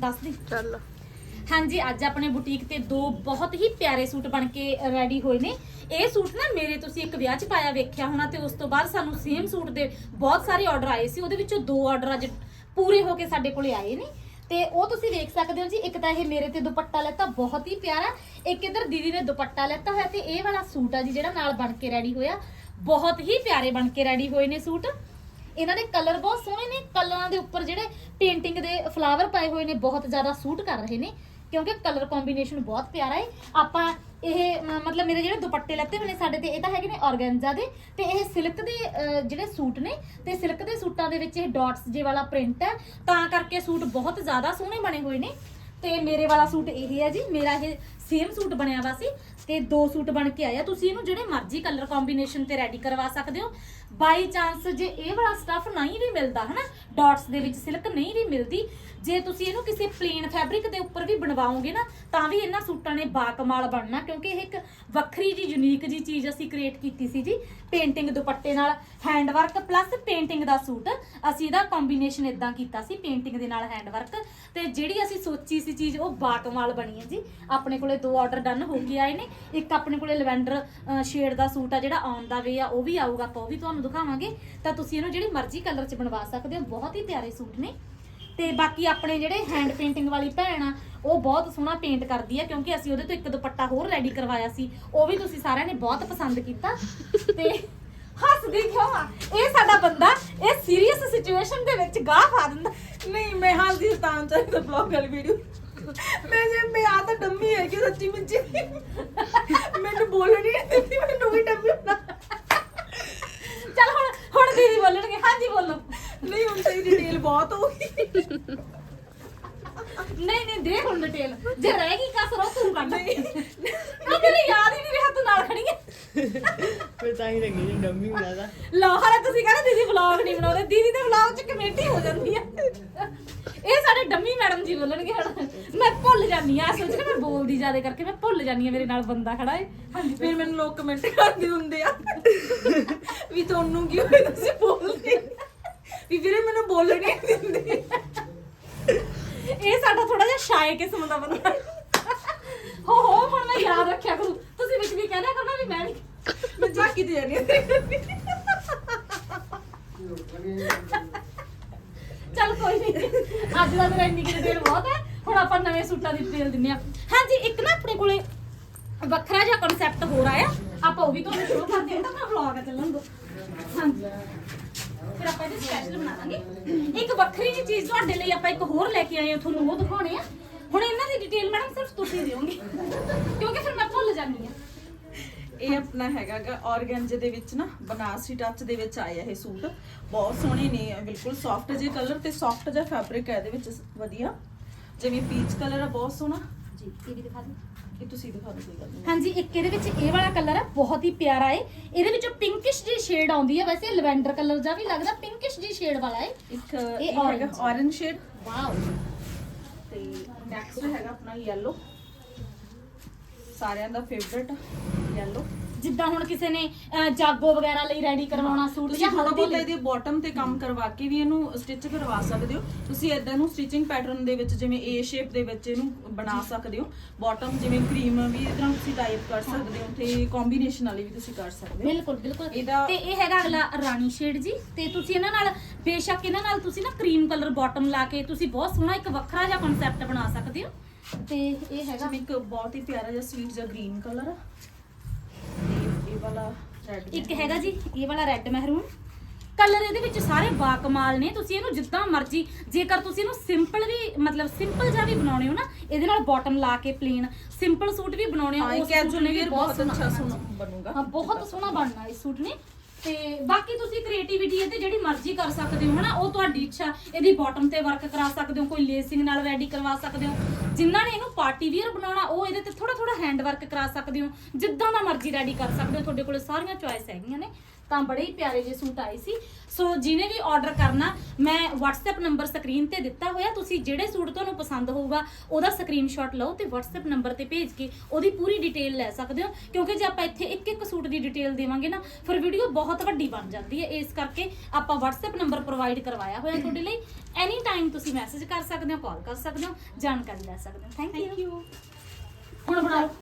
ਦੱਸ ਦੀ। ਚੱਲ। ਹਾਂਜੀ ਅੱਜ ਆਪਣੇ ਬੁਟੀਕ ਤੇ ਦੋ ਬਹੁਤ ਹੀ ਪਿਆਰੇ ਸੂਟ ਬਣ ਕੇ ਰੈਡੀ ਹੋਏ ਨੇ। ਇਹ ਸੂਟ ਨਾ ਮੇਰੇ ਤੁਸੀਂ ਇੱਕ ਵਿਆਹ 'ਚ ਪਾਇਆ ਵੇਖਿਆ ਹੋਣਾ ਤੇ ਉਸ ਤੋਂ ਬਾਅਦ ਸਾਨੂੰ ਸੇਮ ਸੂਟ ਦੇ ਬਹੁਤ ਸਾਰੇ ਆਰਡਰ ਆਏ ਸੀ। ਉਹਦੇ ਵਿੱਚੋਂ ਦੋ ਆਰਡਰ ਅੱਜ ਪੂਰੇ ਹੋ ਕੇ ਸਾਡੇ ਕੋਲੇ ਆਏ ਨੇ। ਤੇ ਉਹ ਤੁਸੀਂ ਵੇਖ ਸਕਦੇ ਹੋ ਜੀ ਇੱਕ ਤਾਂ ਇਹ ਮੇਰੇ ਤੇ ਦੁਪੱਟਾ ਲੈਤਾ ਬਹੁਤ ਹੀ ਪਿਆਰਾ। ਇੱਕ ਇਧਰ ਦੀਦੀ ਨੇ ਦੁਪੱਟਾ ਲੈਤਾ ਹੋਇਆ ਤੇ ਇਹ ਵਾਲਾ ਸੂਟ ਆ ਜੀ ਜਿਹੜਾ ਨਾਲ ਬਣ ਕੇ ਰੈਡੀ ਹੋਇਆ। ਬਹੁਤ ਹੀ ਪਿਆਰੇ ਬਣ ਕੇ ਰੈਡੀ ਹੋਏ ਨੇ ਸੂਟ। ਇਹਨਾਂ ਦੇ ਕਲਰ ਬਹੁਤ ਸੋਹਣੇ ਨੇ। ਕਲਰਾਂ ਦੇ ਉੱਪਰ ਜਿਹੜੇ ਪੇਂਟਿੰਗ ਦੇ ਫਲਾਵਰ ਪਾਏ ਹੋਏ ਨੇ ਬਹੁਤ ਜ਼ਿਆਦਾ ਸੂਟ ਕਰ ਰਹੇ ਨੇ ਕਿਉਂਕਿ ਕਲਰ ਕੰਬੀਨੇਸ਼ਨ ਬਹੁਤ ਪਿਆਰਾ ਹੈ ਆਪਾਂ ਇਹ ਮ- ਮਤਲਬ ਮੇਰੇ ਜਿਹੜੇ ਦੁਪੱਟੇ ਲੱਤੇ ਹੋਏ ਨੇ ਸਾਡੇ ਤੇ ਇਹ ਤਾਂ ਹੈਗੇ ਨੇ ਆਰਗੈਂਜ਼ਾ ਦੇ। ਤੇ ਇਹ ਸਿਲਕ ਦੇ ਅ, ਜਿਹੜੇ ਸੂਟ ਨੇ ਤੇ ਸਿਲਕ ਦੇ ਸੂਟਾਂ ਦੇ ਵਿੱਚ ਇਹ ਡਾਟਸ ਜੇ ਵਾਲਾ ਪ੍ਰਿੰਟ ਹੈ ਤਾਂ ਕਰਕੇ ਸੂਟ ਬਹੁਤ ਜ਼ਿਆਦਾ ਸੋਹਣੇ ਬਣੇ ਹੋਏ ਨੇ। ਤੇ ਮੇਰੇ ਵਾਲਾ ਸੂਟ ਇਹ ਹੈ ਜੀ ਮੇਰਾ ਇਹ ਸੇਮ ਸੂਟ ਬਣਿਆ ਵਾ ਸੀ। ਤੇ ਦੋ ਸੂਟ ਬਣ ਕੇ ਆਇਆ ਤੁਸੀਂ ਇਹਨੂੰ ਜਿਹੜੇ ਮਰਜ਼ੀ ਕਲਰ ਕੰਬੀਨੇਸ਼ਨ ਤੇ ਰੈਡੀ ਕਰਵਾ ਸਕਦੇ ਹੋ। ਬਾਈ ਚਾਂਸ ਜੇ ਇਹ ਵਾਲਾ ਸਟੱਫ ਨਹੀਂ ਵੀ ਮਿਲਦਾ, ਹਨਾ? ਡਾਟਸ ਦੇ ਵਿੱਚ ਸਿਲਕ ਨਹੀਂ ਵੀ ਮਿਲਦੀ, ਜੇ ਤੁਸੀਂ ਇਹਨੂੰ ਕਿਸੇ ਪਲੇਨ ਫੈਬਰਿਕ ਦੇ ਉੱਪਰ ਵੀ ਬਣਵਾਓਗੇ ਨਾ, ਤਾਂ ਵੀ ਇਹਨਾਂ ਸੂਟਾਂ ਨੇ ਬਾਕਮਾਲ ਬਣਨਾ, ਕਿਉਂਕਿ ਇਹ ਇੱਕ ਵੱਖਰੀ ਜੀ ਯੂਨੀਕ ਜੀ ਚੀਜ਼ ਅਸੀਂ ਕ੍ਰੀਏਟ ਕੀਤੀ ਸੀ ਜੀ ਪੇਂਟਿੰਗ ਦੁਪੱਟੇ ਨਾਲ ਹੈਂਡ ਵਰਕ ਪਲੱਸ ਪੇਂਟਿੰਗ ਦਾ ਸੂਟ। ਅਸੀਂ ਇਹਦਾ ਕੰਬੀਨੇਸ਼ਨ ਇਦਾਂ ਕੀਤਾ ਸੀ ਪੇਂਟਿੰਗ ਦੇ ਨਾਲ ਹੈਂਡ ਵਰਕ ਤੇ ਜਿਹੜੀ ਅਸੀਂ ਸੋਚੀ ਸੀ ਚੀਜ਼, ਉਹ ਬਾਕਮਾਲ ਬਣੀ ਹੈ ਜੀ। ਆਪਣੇ ਕੋਲੇ ਦੋ ਆਰਡਰ ਡਨ ਹੋ ਕੇ ਆਏ ਨੇ। ਇੱਕ ਆਪਣੇ ਕੋਲੇ ਲਵੈਂਡਰ ਸ਼ੇਡ ਦਾ ਸੂਟ ਆ ਜਿਹੜਾ ਆਨ ਦਾ ਵੇ ਆ, ਉਹ ਵੀ ਆਊਗਾ ਆਪਾਂ ਉਹ ਵੀ ਤੁਹਾਨੂੰ ਦਿਖਾਵਾਂਗੇ। ਤਾਂ ਤੁਸੀਂ ਇਹਨੂੰ ਜਿਹੜੀ ਮਰਜ਼ੀ ਕਲਰ 'ਚ ਬਣਵਾ ਸਕਦੇ ਹੋ। ਬਹੁਤ ਹੀ ਪਿਆਰੇ ਸੂਟ ਨੇ। ਤੇ ਬਾਕੀ ਆਪਣੇ ਜਿਹੜੇ ਹੈਂਡ ਪੇਂਟਿੰਗ ਵਾਲੀ ਭੈਣ ਆ, ਉਹ ਬਹੁਤ ਸੋਹਣਾ ਪੇਂਟ ਕਰਦੀ ਆ, ਕਿਉਂਕਿ ਅਸੀਂ ਉਹਦੇ ਤੋਂ ਇੱਕ ਦੁਪੱਟਾ ਹੋਰ ਰੈਡੀ ਕਰਵਾਇਆ ਸੀ। ਉਹ ਵੀ ਤੁਸੀਂ ਸਾਰਿਆਂ ਨੇ ਬਹੁਤ ਪਸੰਦ ਕੀਤਾ। ਤੇ ਹੱਸਦੀ ਕਿਉਂ ਆ? ਇਹ ਸਾਡਾ ਬੰਦਾ ਇਹ ਸੀਰੀਅਸ ਸਿਚੁਏਸ਼ਨ ਦੇ ਵਿੱਚ ਗਾਹ ਪਾ ਦਿੰਦਾ। ਨਹੀਂ, ਮੈਂ ਹੱਸਦੀ ਤਾਂ ਚਾਹੀਦਾ ਬਲੌਗ ਵਾਲੀ ਵੀਡੀਓ ਮੈਂ ਜੇ ਮੈਂ ਆ ਤਾਂ ਡੰਮੀ ਹੈ ਸੱਚੀ ਮੁੱਚੀ। ਮੈਨੂੰ ਬੋਲਣ ਹੀ ਨਹੀਂ ਦਿੰਦੀ, ਮੈਨੂੰ ਵੀ ਡੰਮੀ ਬਣਾ ਹਾਂਜੀ ਬੋਲੋ। ਨਹੀਂ ਹੁਣ ਸਹੀ ਡਿਟੇਲ ਬਹੁਤ ਹੋ ਗਈ। ਨਹੀਂ ਨਹੀਂ ਦੇ ਹੁਣ ਡਿਟੇਲ ਜੇ ਰਹਿ ਗਈ ਕਸਰ ਉਹ ਤੂੰ ਕੱਢ। ਨਹੀਂ ਤੇਰੇ ਯਾਦ ਹੀ ਨਹੀਂ ਰਿਹਾ ਤੂੰ ਨਾਲ ਖੜੀ ਹੈ। ਫਿਰ ਤਾਂ ਹੀ ਲੱਗੀ ਜੀ ਡੰਮੀ ਬਣਾਦਾ ਲਓ ਹਾਲੇ ਤੁਸੀਂ ਕਹਿੰਦੇ ਦੀਦੀ ਵਲੌਗ ਨਹੀਂ ਬਣਾਉਂਦੇ। ਦੀਦੀ ਦੇ ਵਲੌਗ 'ਚ ਕਮੇਟੀ ਹੋ ਜਾਂਦੀ ਹੈ। ਇਹ ਸਾਡੇ ਡੰਮੀ ਮੈਡਮ ਜੀ ਬੋਲਣਗੇ ਹੁਣ। ਮੈਂ ਭੁੱਲ ਜਾਂਦੀ ਆ ਸੋਚ ਕੇ ਮੈਂ ਬੋਲਦੀ ਜ਼ਿਆਦਾ ਕਰਕੇ ਮੈਂ ਭੁੱਲ ਜਾਂਦੀ ਆ ਮੇਰੇ ਨਾਲ ਬੰਦਾ ਖੜਾ ਹੈ। ਹਾਂਜੀ ਫਿਰ ਮੈਨੂੰ ਲੋਕ ਕਮੈਂਟ ਕਰਦੇ ਹੁੰਦੇ ਆ। ਵੀ ਤੁਹਾਨੂੰ ਕੀ ਹੋਇਆ ਤੁਸੀਂ ਬੋਲਣ ਨਹੀਂ ਦਿੰਦੇ। ਇਹ ਸਾਡਾ ਥੋੜਾ ਜਿਹਾ ਸ਼ਾਇ ਕਿਸਮ ਦਾ ਬੰਦਾ। ਹੋ ਹੋ, ਹੁਣ ਮੈਂ ਯਾਦ ਰੱਖਿਆ ਕਰੂ। ਤੁਸੀਂ ਵਿੱਚ ਵੀ ਕਹਿਣਾ ਕਰਨਾ ਵੀ ਮੈਂ ਵੀ ਮੈਂ ਝਾਕੀ ਤੇ ਜਾਨੀ ਹਾਂ। ਕੋਈ ਨਹੀਂ ਅੱਜ ਦਾ ਮੇਰਾ ਇੰਨੀ ਡਿਟੇਲ ਬਹੁਤ ਹੈ। ਹੁਣ ਆਪਾਂ ਨਵੇਂ ਸੂਟਾਂ ਦੀ ਡਿਟੇਲ ਦਿੰਨੇ ਆ ਹਾਂਜੀ, ਇੱਕ ਨਾ ਆਪਣੇ ਕੋਲੇ ਵੱਖਰਾ ਜਿਹਾ ਕਨਸੈਪਟ ਹੋਰ ਆਇਆ। ਆਪਾਂ ਉਹ ਵੀ ਤੁਹਾਨੂੰ ਸ਼ੁਰੂ ਕਰਦੇ ਹਾਂ ਤਾਂ ਮੈਂ ਵਲੌਗ ਚੱਲਣ ਦੋ। ਹਾਂਜੀ। ਫਿਰ ਆਪਾਂ ਇਹਦੇ ਸਪੈਸ਼ਲ ਬਣਾ ਦਾਂਗੇ। ਇੱਕ ਵੱਖਰੀ ਜਿਹੀ ਚੀਜ਼ ਤੁਹਾਡੇ ਲਈ ਆਪਾਂ ਇੱਕ ਹੋਰ ਲੈ ਕੇ ਆਏ ਹਾਂ ਤੁਹਾਨੂੰ ਉਹ ਦਿਖਾਉਣੇ ਆ। ਹੁਣ ਇਹਨਾਂ ਦੀ ਡਿਟੇਲ ਮੈਡਮ ਸਿਰਫ ਤੁਸੀਂ ਦਿਓਗੇ। ਕਿਉਂਕਿ ਫਿਰ ਮੈਂ ਭੁੱਲ ਜਾਂਦੀ ਆ ਇਹ ਆਪਣਾ ਹੈਗਾਗਾ ਔਰਗੈਂਜੇ ਦੇ ਵਿੱਚ ਨਾ ਬਨਾਰਸੀ ਟੱਚ ਦੇ ਵਿੱਚ ਆਇਆ ਇਹ ਸੂਟ। ਬਹੁਤ ਸੋਹਣੇ ਨੇ ਬਿਲਕੁਲ ਸੌਫਟ ਜਿਹੇ ਕਲਰ ਤੇ ਸੌਫਟ ਜਿਹਾ ਫੈਬਰਿਕ ਹੈ ਇਹਦੇ ਵਿੱਚ ਵਧੀਆ। ਜਿਵੇਂ ਪੀਚ ਕਲਰ ਆ ਬਹੁਤ ਸੋਹਣਾ। ਜੀ ਇਹ ਵੀ ਦਿਖਾ ਦਿਓ। ਇਹ ਤੁਸੀਂ ਦਿਖਾ ਦਿਓ ਕੋਈ ਗੱਲ ਨਹੀਂ। ਹਾਂਜੀ ਇੱਕ ਇਹਦੇ ਵਿੱਚ ਇਹ ਵਾਲਾ ਕਲਰ ਹੈ ਬਹੁਤ ਹੀ ਪਿਆਰਾ ਹੈ ਇਹਦੇ ਵਿੱਚੋਂ ਪਿੰਕਿਸ਼ ਜੀ ਸ਼ੇਡ ਆਉਂਦੀ ਹੈ ਵੈਸੇ ਲਵੈਂਡਰ ਕਲਰ ਜਾਂ ਵੀ ਲੱਗਦਾ ਪਿੰਕਿਸ਼ ਜੀ ਸ਼ੇਡ ਵਾਲਾ ਹੈ ਇੱਕ ਇਹ ਇਹ ਹੈਗਾ orange। orange ਸ਼ੇਡ ਵਾਓ ਤੇ ਨੈਕਸਟ ਹੈਗਾ ਆਪਣਾ yellow ਸਾਰਿਆਂ ਦਾ ਫੇਵਰਿਟ yellow ਜਿੱਦਾਂ ਹੁਣ ਕਿਸੇ ਨੇ ਅਹ, ਜਾਗੋ ਵਗੈਰਾ ਲਈ ਰੈਡੀ ਕਰਵਾਉਣਾ ਸੂਟ ਤੁਸੀਂ ਜਾਂ ਥੋੜਾ ਹਲਦੀ ਬਹੁਤ ਲਈ। ਇਹਦੇ ਬਾਟਮ ਤੇ ਕੰਮ ਕਰਵਾ ਕੇ ਵੀ ਇਹਨੂੰ ਸਟਿਚ ਕਰਵਾ ਸਕਦੇ ਹੋ। ਤੁਸੀਂ ਇਦਾਂ ਨੂੰ ਸਟਿਚਿੰਗ ਪੈਟਰਨ ਦੇ ਵਿੱਚ ਜਿਵੇਂ ਏ ਸ਼ੇਪ ਦੇ ਵਿੱਚ ਇਹਨੂੰ ਬਣਾ ਸਕਦੇ ਹੋ। ਬਾਟਮ ਜਿਵੇਂ ਕਰੀਮ ਵੀ ਇਦਾਂ ਤੁਸੀਂ ਟਾਈਪ ਕਰ ਸਕਦੇ ਹੋ ਤੇ ਕੰਬੀਨੇਸ਼ਨ ਵਾਲੀ ਵੀ ਤੁਸੀਂ ਕਰ ਸਕਦੇ ਹੋ। ਬਿਲਕੁਲ ਬਿਲਕੁਲ। ਇਹਦਾ- ਤੇ ਇਹ ਹੈਗਾ ਅਗਲਾ ਰਾਣੀ ਸ਼ੇਡ ਜੀ। ਤੇ ਤੁਸੀਂ ਇਹਨਾਂ ਨਾਲ ਬੇਸ਼ੱਕ ਇਹਨਾਂ ਨਾਲ ਤੁਸੀਂ ਨਾ ਕਰੀਮ ਕਲਰ ਬਾਟਮ ਲਾ ਕੇ ਤੁਸੀਂ ਬਹੁਤ ਸੋਹਣਾ ਇੱਕ ਵੱਖਰਾ ਜਿਹਾ ਕਨਸੈਪਟ ਬਣਾ ਸਕਦੇ ਹੋ। ਤੇ ਇਹ ਹੈਗਾ ਜਿਵੇਂ ਇੱਕ ਬਹੁਤ ਹੀ ਪਿਆਰਾ ਜਿਹਾ ਸਵੀਟ ਜਿਹਾ ਗ੍ਰੀਨ ਕਲਰ ਵਾਲਾ ਰੈਡ ਇੱਕ ਹੈਗਾ ਜੀ ਇਹ ਵਾਲਾ ਰੈੱਡ ਮਹਿਰੂਨ ਕਲਰ ਇਹਦੇ ਵਿੱਚ ਸਾਰੇ ਬਾਕਮਾਲ ਨੇ ਤੁਸੀਂ ਇਹਨੂੰ ਜਿੱਦਾਂ ਮਰਜ਼ੀ ਜੇਕਰ ਤੁਸੀਂ ਇਹਨੂੰ ਸਿੰਪਲ ਵੀ ਮਤਲਬ ਸਿੰਪਲ ਜਿਹਾ ਵੀ ਬਣਾਉਣੇ ਹੋ ਨਾ ਇਹਦੇ ਨਾਲ ਬਾਟਮ ਲਾ ਕੇ ਪਲੇਨ ਸਿੰਪਲ ਸੂਟ ਵੀ ਬਣਾਉਣੇ ਹਾਂ ਉਸ ਸੂਟ ਨੇ ਵੀ ਬਹੁਤ ਅੱਛਾ ਸੋਹਣਾ ਬਣੂਗਾ। ਹਾਂ ਬਹੁਤ ਸੋਹਣਾ ਬਣਨਾ ਇਸ ਸੂਟ ਨੇ। ਤੇ ਬਾਕੀ ਤੁਸੀਂ ਕ੍ਰੀਏਟੀਵਿਟੀ ਇਹਦੇ ਜਿਹੜੀ ਮਰਜ਼ੀ ਕਰ ਸਕਦੇ ਹੋ, ਹਨਾ? ਉਹ ਤੁਹਾਡੀ ਇੱਛਾ, ਇਹਦੀ ਬਾਟਮ ਤੇ ਵਰਕ ਕਰਾ ਸਕਦੇ ਹੋ, ਕੋਈ ਲੇਸਿੰਗ ਨਾਲ ਰੈਡੀ ਕਰਵਾ ਸਕਦੇ ਹੋ। ਜਿਨ੍ਹਾਂ ਨੇ ਇਹਨੂੰ ਪਾਰਟੀ ਵੀਅਰ ਬਣਾਉਣਾ, ਉਹ ਇਹਦੇ ਤੇ ਥੋੜਾ ਥੋੜਾ ਹੈਂਡ ਵਰਕ ਕਰਾ ਸਕਦੇ ਹੋ। ਜਿੱਦਾਂ ਦਾ ਮਰਜ਼ੀ ਰੈਡੀ ਕਰ ਸਕਦੇ ਹੋ। ਤੁਹਾਡੇ ਕੋਲ ਸਾਰੀਆਂ ਚੁਆਇਸ ਹੈਗੀਆਂ ਨੇ। ਤਾਂ ਬੜੇ ਹੀ ਪਿਆਰੇ ਜਿਹੇ ਸੂਟ ਆਏ ਸੀ। ਸੋ ਜਿਹਨੇ ਵੀ ਆਰਡਰ ਕਰਨਾ ਮੈਂ WhatsApp ਨੰਬਰ ਸਕਰੀਨ ਤੇ ਦਿੱਤਾ ਹੋਇਆ। ਤੁਸੀਂ ਜਿਹੜੇ ਸੂਟ ਤੁਹਾਨੂੰ ਪਸੰਦ ਹੋਊਗਾ ਉਹਦਾ ਸਕਰੀਨਸ਼ਾਟ ਲਓ ਤੇ WhatsApp ਨੰਬਰ ਤੇ ਭੇਜ ਕੇ ਉਹਦੀ ਪੂਰੀ ਡਿਟੇਲ ਲੈ ਸਕਦੇ ਹੋ। ਕਿਉਂਕਿ ਜੇ ਆਪਾਂ ਇੱਥੇ ਇੱਕ ਇੱਕ ਸੂਟ ਦੀ ਡਿਟੇਲ ਦੇਵਾਂਗੇ ਨਾ ਫਿਰ ਵੀਡੀਓ ਬਹੁਤ ਵੱਡੀ ਬਣ ਜਾਂਦੀ ਹੈ। ਇਸ ਕਰਕੇ ਆਪਾਂ WhatsApp ਨੰਬਰ ਪ੍ਰੋਵਾਈਡ ਕਰਵਾਇਆ ਹੋਇਆ ਤੁਹਾਡੇ ਲਈ। ਐਨੀ ਟਾਈਮ ਤੁਸੀਂ ਮੈਸੇਜ ਕਰ ਸਕਦੇ ਹੋ ਕਾਲ ਕਰ ਸਕਦੇ ਹੋ ਜਾਣਕਾਰੀ ਲੈ ਸਕਦੇ ਹੋ। Thank you